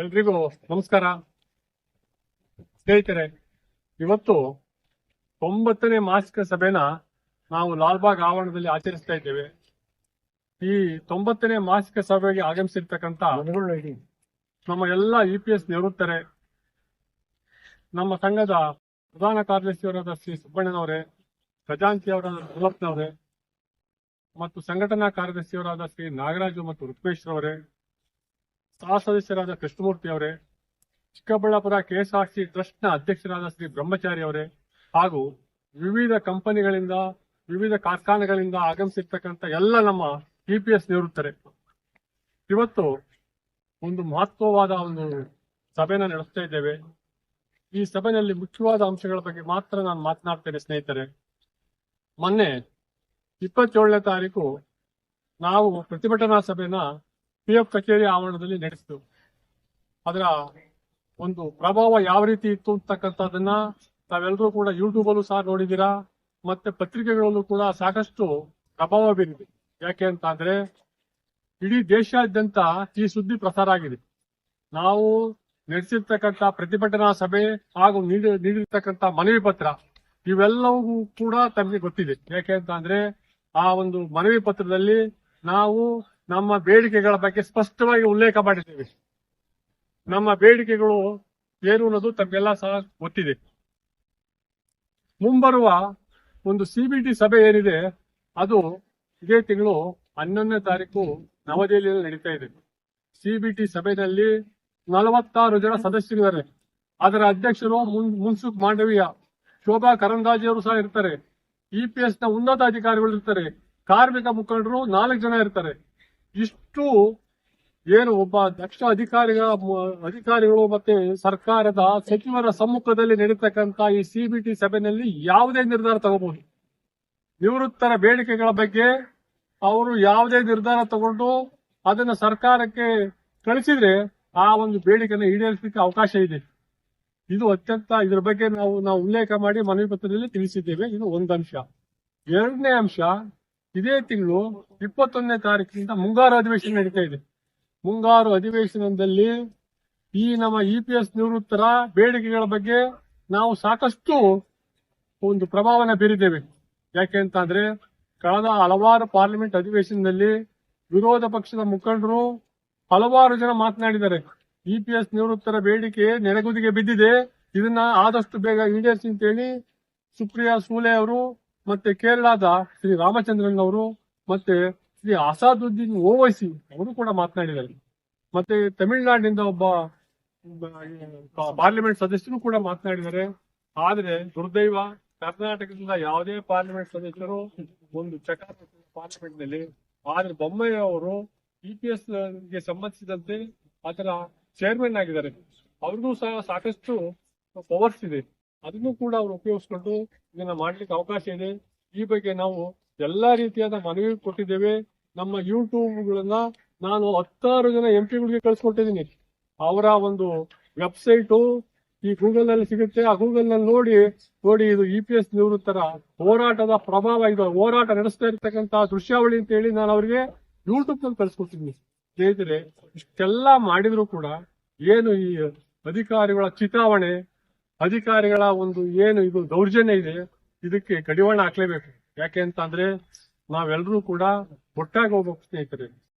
ಎಲ್ರಿಗೂ ನಮಸ್ಕಾರ. ಸ್ನೇಹಿತರೆ, ಇವತ್ತು ತೊಂಬತ್ತನೇ ಮಾಸಿಕ ಸಭೆನ ನಾವು ಲಾಲ್ಬಾಗ್ ಆವರಣದಲ್ಲಿ ಆಚರಿಸ್ತಾ ಇದ್ದೇವೆ. ಈ ತೊಂಬತ್ತನೇ ಮಾಸಿಕ ಸಭೆಗೆ ಆಗಮಿಸಿರ್ತಕ್ಕಂತ ನಮ್ಮ ಎಲ್ಲ ಯು ಪಿ ಎಸ್ ನಿವೃತ್ತರೆ, ನಮ್ಮ ಸಂಘದ ಪ್ರಧಾನ ಕಾರ್ಯದರ್ಶಿಯವರಾದ ಶ್ರೀ ಸುಬ್ಬಣ್ಣನವರೇ ಖಜಾಂಚಿಯವರಾದ ದುರ್ಲತ್ನವರೇ ಮತ್ತು ಸಂಘಟನಾ ಕಾರ್ಯದರ್ಶಿಯವರಾದ ಶ್ರೀ ನಾಗರಾಜು ಮತ್ತು ರುಕ್ಮೇಶ್ ರವರೇ ಸಹ ಸದಸ್ಯರಾದ ಕೃಷ್ಣಮೂರ್ತಿ ಅವರೇ, ಚಿಕ್ಕಬಳ್ಳಾಪುರ ಕೆಎಸ್ಆರ್ಸಿ ಟ್ರಸ್ಟ್ನ ಅಧ್ಯಕ್ಷರಾದ ಶ್ರೀ ಬ್ರಹ್ಮಚಾರಿ ಅವರೇ ಹಾಗೂ ವಿವಿಧ ಕಂಪನಿಗಳಿಂದ, ವಿವಿಧ ಕಾರ್ಖಾನೆಗಳಿಂದ ಆಗಮಿಸಿರ್ತಕ್ಕಂಥ ಎಲ್ಲ ನಮ್ಮ ಇ ಪಿ ಎಸ್ ನಿವೃತ್ತರೆ. ಇವತ್ತು ಒಂದು ಮಹತ್ವವಾದ ಒಂದು ಸಭೆನ ನಡೆಸ್ತಾ ಇದ್ದೇವೆ. ಈ ಸಭೆಯಲ್ಲಿ ಮುಖ್ಯವಾದ ಅಂಶಗಳ ಬಗ್ಗೆ ಮಾತ್ರ ನಾನು ಮಾತನಾಡ್ತೇನೆ ಸ್ನೇಹಿತರೆ. ಮೊನ್ನೆ ಇಪ್ಪತ್ತೇಳನೇ ತಾರೀಕು ನಾವು ಪ್ರತಿಭಟನಾ ಸಭೆನ ಪಿ ಎಫ್ ಕಚೇರಿ ಆವರಣದಲ್ಲಿ ನಡೆಸಿತು ಅದರ ಒಂದು ಪ್ರಭಾವ ಯಾವ ರೀತಿ ಇತ್ತು ಅಂತಕ್ಕಂಥದ್ದನ್ನ ತಾವೆಲ್ಲರೂ ಕೂಡ ಯೂಟ್ಯೂಬ್ ಅಲ್ಲೂ ಸಹ ನೋಡಿದೀರಾ ಮತ್ತೆ ಪತ್ರಿಕೆಗಳಲ್ಲೂ ಕೂಡ ಸಾಕಷ್ಟು ಪ್ರಭಾವ ಬೀರಿದೆ. ಯಾಕೆ ಅಂತ ಅಂದ್ರೆ ಇಡೀ ದೇಶಾದ್ಯಂತ ಈ ಸುದ್ದಿ ಪ್ರಸಾರ ಆಗಿದೆ. ನಾವು ನಡೆಸಿರ್ತಕ್ಕಂಥ ಪ್ರತಿಭಟನಾ ಸಭೆ ಹಾಗೂ ನೀಡಿ- ನೀಡಿರ್ತಕ್ಕಂಥ ಮನವಿ ಪತ್ರ, ಇವೆಲ್ಲವೂ ಕೂಡ ತಮಗೆ ಗೊತ್ತಿದೆ. ಯಾಕೆ ಅಂತ ಅಂದ್ರೆ ಆ ಒಂದು ಮನವಿ ಪತ್ರದಲ್ಲಿ ನಾವು ನಮ್ಮ ಬೇಡಿಕೆಗಳ ಬಗ್ಗೆ ಸ್ಪಷ್ಟವಾಗಿ ಉಲ್ಲೇಖ ಮಾಡಿದ್ದೇವೆ. ನಮ್ಮ ಬೇಡಿಕೆಗಳು ಏನು ಅನ್ನೋದು ತಮಗೆಲ್ಲ ಸಹ ಗೊತ್ತಿದೆ. ಮುಂಬರುವ ಒಂದು ಸಿಬಿಟಿ ಸಭೆ ಏನಿದೆ, ಅದು ಇದೇ ತಿಂಗಳು ಹನ್ನೊಂದನೇ ತಾರೀಕು ನವದೆಹಲಿಯಲ್ಲಿ ನಡೀತಾ ಇದೆ. ಸಿಬಿಟಿ ಸಭೆಯಲ್ಲಿ ನಲವತ್ತಾರು ಜನ ಸದಸ್ಯರಿದ್ದಾರೆ. ಅದರ ಅಧ್ಯಕ್ಷರು ಮುನ್- ಮುನ್ಸುಖ್ ಮಾಂಡವೀಯ, ಶೋಭಾ ಕರಂದಾಜಿ ಅವರು ಸಹ ಇರ್ತಾರೆ. ಇಪಿಎಸ್ನ ಉನ್ನತ ಅಧಿಕಾರಿಗಳು ಇರ್ತಾರೆ. ಕಾರ್ಮಿಕ ಮುಖಂಡರು ನಾಲ್ಕು ಜನ ಇರ್ತಾರೆ. ಇಷ್ಟು ಏನು ಒಬ್ಬ ದಕ್ಷ ಅಧಿಕಾರಿಗಳ ಅಧಿಕಾರಿಗಳು ಮತ್ತೆ ಸರ್ಕಾರದ ಸಚಿವರ ಸಮ್ಮುಖದಲ್ಲಿ ನಡೀತಕ್ಕಂತ ಈ ಸಿಬಿಟಿ ಸಭೆಯಲ್ಲಿ ಯಾವುದೇ ನಿರ್ಧಾರ ತಗೋಬಹುದು. ನಿವೃತ್ತರ ಬೇಡಿಕೆಗಳ ಬಗ್ಗೆ ಅವರು ಯಾವುದೇ ನಿರ್ಧಾರ ತಗೊಂಡು ಅದನ್ನ ಸರ್ಕಾರಕ್ಕೆ ಕಳಿಸಿದ್ರೆ ಆ ಒಂದು ಬೇಡಿಕೆಯನ್ನು ಈಡೇರಿಸಲಿಕ್ಕೆ ಅವಕಾಶ ಇದೆ. ಇದು ಅತ್ಯಂತ ಇದರ ಬಗ್ಗೆ ನಾವು ನಾವು ಉಲ್ಲೇಖ ಮಾಡಿ ಮನವಿ ಪತ್ರದಲ್ಲಿ ತಿಳಿಸಿದ್ದೇವೆ. ಇದು ಒಂದು ಅಂಶ ಎರಡನೇ ಅಂಶ ಇದೇ ತಿಂಗಳು ಇಪ್ಪತ್ತೊಂದನೇ ತಾರೀಕಿನಿಂದ ಮುಂಗಾರು ಅಧಿವೇಶನ ನಡೀತಾ ಇದೆ. ಮುಂಗಾರು ಅಧಿವೇಶನದಲ್ಲಿ ಈ ನಮ್ಮ ಇ ಪಿ ಎಸ್ ನಿವೃತ್ತರ ಬೇಡಿಕೆಗಳ ಬಗ್ಗೆ ನಾವು ಸಾಕಷ್ಟು ಒಂದು ಪ್ರಭಾವನ ಬೀರಿದ್ದೇವೆ. ಯಾಕೆ ಅಂತ ಅಂದ್ರೆ, ಕಳೆದ ಹಲವಾರು ಪಾರ್ಲಿಮೆಂಟ್ ಅಧಿವೇಶನದಲ್ಲಿ ವಿರೋಧ ಪಕ್ಷದ ಮುಖಂಡರು ಹಲವಾರು ಜನ ಮಾತನಾಡಿದ್ದಾರೆ. ಇ ಪಿ ಎಸ್ ನಿವೃತ್ತರ ಬೇಡಿಕೆ ನೆನೆಗುದಿಗೆ ಬಿದ್ದಿದೆ. ಇದನ್ನ ಆದಷ್ಟು ಬೇಗ ಈಡೇರಿಸಿ ಅಂತೇಳಿ ಸುಪ್ರಿಯಾ ಸೂಲೆ ಅವರು ಮತ್ತೆ ಕೇರಳದ ಶ್ರೀ ರಾಮಚಂದ್ರನ್ ಅವರು ಮತ್ತೆ ಶ್ರೀ ಅಸಾದುದ್ದೀನ್ ಓವೈಸಿ ಅವರು ಕೂಡ ಮಾತನಾಡಿದ್ದಾರೆ. ಮತ್ತೆ ತಮಿಳುನಾಡಿನಿಂದ ಒಬ್ಬ ಪಾರ್ಲಿಮೆಂಟ್ ಸದಸ್ಯರು ಕೂಡ ಮಾತನಾಡಿದ್ದಾರೆ. ಆದ್ರೆ ದುರ್ದೈವ ಕರ್ನಾಟಕದಿಂದ ಯಾವುದೇ ಪಾರ್ಲಿಮೆಂಟ್ ಸದಸ್ಯರು ಒಂದು ಚಕಾರ ಪಾರ್ಲಿಮೆಂಟ್ನಲ್ಲಿ ಆದ್ರೆ ಬೊಮ್ಮಯ್ಯ ಅವರು ಇ ಪಿ ಎಸ್ಗೆ ಸಂಬಂಧಿಸಿದಂತೆ ಅದರ ಚೇರ್ಮನ್ ಆಗಿದ್ದಾರೆ. ಅವ್ರಿಗೂ ಸಹ ಸಾಕಷ್ಟು ಪವರ್ಸ್ ಇದೆ. ಅದನ್ನು ಕೂಡ ಅವರು ಉಪಯೋಗಿಸ್ಕೊಂಡು ಇದನ್ನ ಮಾಡ್ಲಿಕ್ಕೆ ಅವಕಾಶ ಇದೆ. ಈ ಬಗ್ಗೆ ನಾವು ಎಲ್ಲಾ ರೀತಿಯಾದ ಮನವಿ ಕೊಟ್ಟಿದ್ದೇವೆ. ನಮ್ಮ ಯೂಟ್ಯೂಬ್ಗಳನ್ನ ನಾನು ಹತ್ತಾರು ಜನ ಎಂ ಪಿಗಳಿಗೆ ಕಳ್ಸಿಕೊಟ್ಟಿದ್ದೀನಿ. ಅವರ ಒಂದು ವೆಬ್ಸೈಟು ಈ ಗೂಗಲ್ನಲ್ಲಿ ಸಿಗುತ್ತೆ. ಆ ಗೂಗಲ್ನಲ್ಲಿ ನೋಡಿ ನೋಡಿ ಇದು ಇ ಪಿ ಎಸ್ ನಿವೃತ್ತರ ಹೋರಾಟದ ಪ್ರಭಾವ ಇದು. ಹೋರಾಟ ನಡೆಸ್ತಾ ಇರ್ತಕ್ಕಂಥ ದೃಶ್ಯಾವಳಿ ಅಂತ ಹೇಳಿ ನಾನು ಅವರಿಗೆ ಯೂಟ್ಯೂಬ್ನಲ್ಲಿ ಕಳ್ಸಿಕೊಟ್ಟಿದ್ದೀನಿ. ಸ್ನೇಹಿತರೆ, ಇಷ್ಟೆಲ್ಲ ಮಾಡಿದ್ರು ಕೂಡ ಏನು ಈ ಅಧಿಕಾರಿಗಳ ಚಿತಾವಣೆ ಅಧಿಕಾರಿಗಳ ಒಂದು ಏನು ಇದು ದೌರ್ಜನ್ಯ ಇದೆ, ಇದಕ್ಕೆ ಕಡಿವಾಣ ಹಾಕ್ಲೇಬೇಕು. ಯಾಕೆ ಅಂತ ಅಂದ್ರೆ ನಾವೆಲ್ಲರೂ ಕೂಡ ಒಟ್ಟಾಗಿ ಹೋಗ್ಬೇಕು ಸ್ನೇಹಿತರೆ.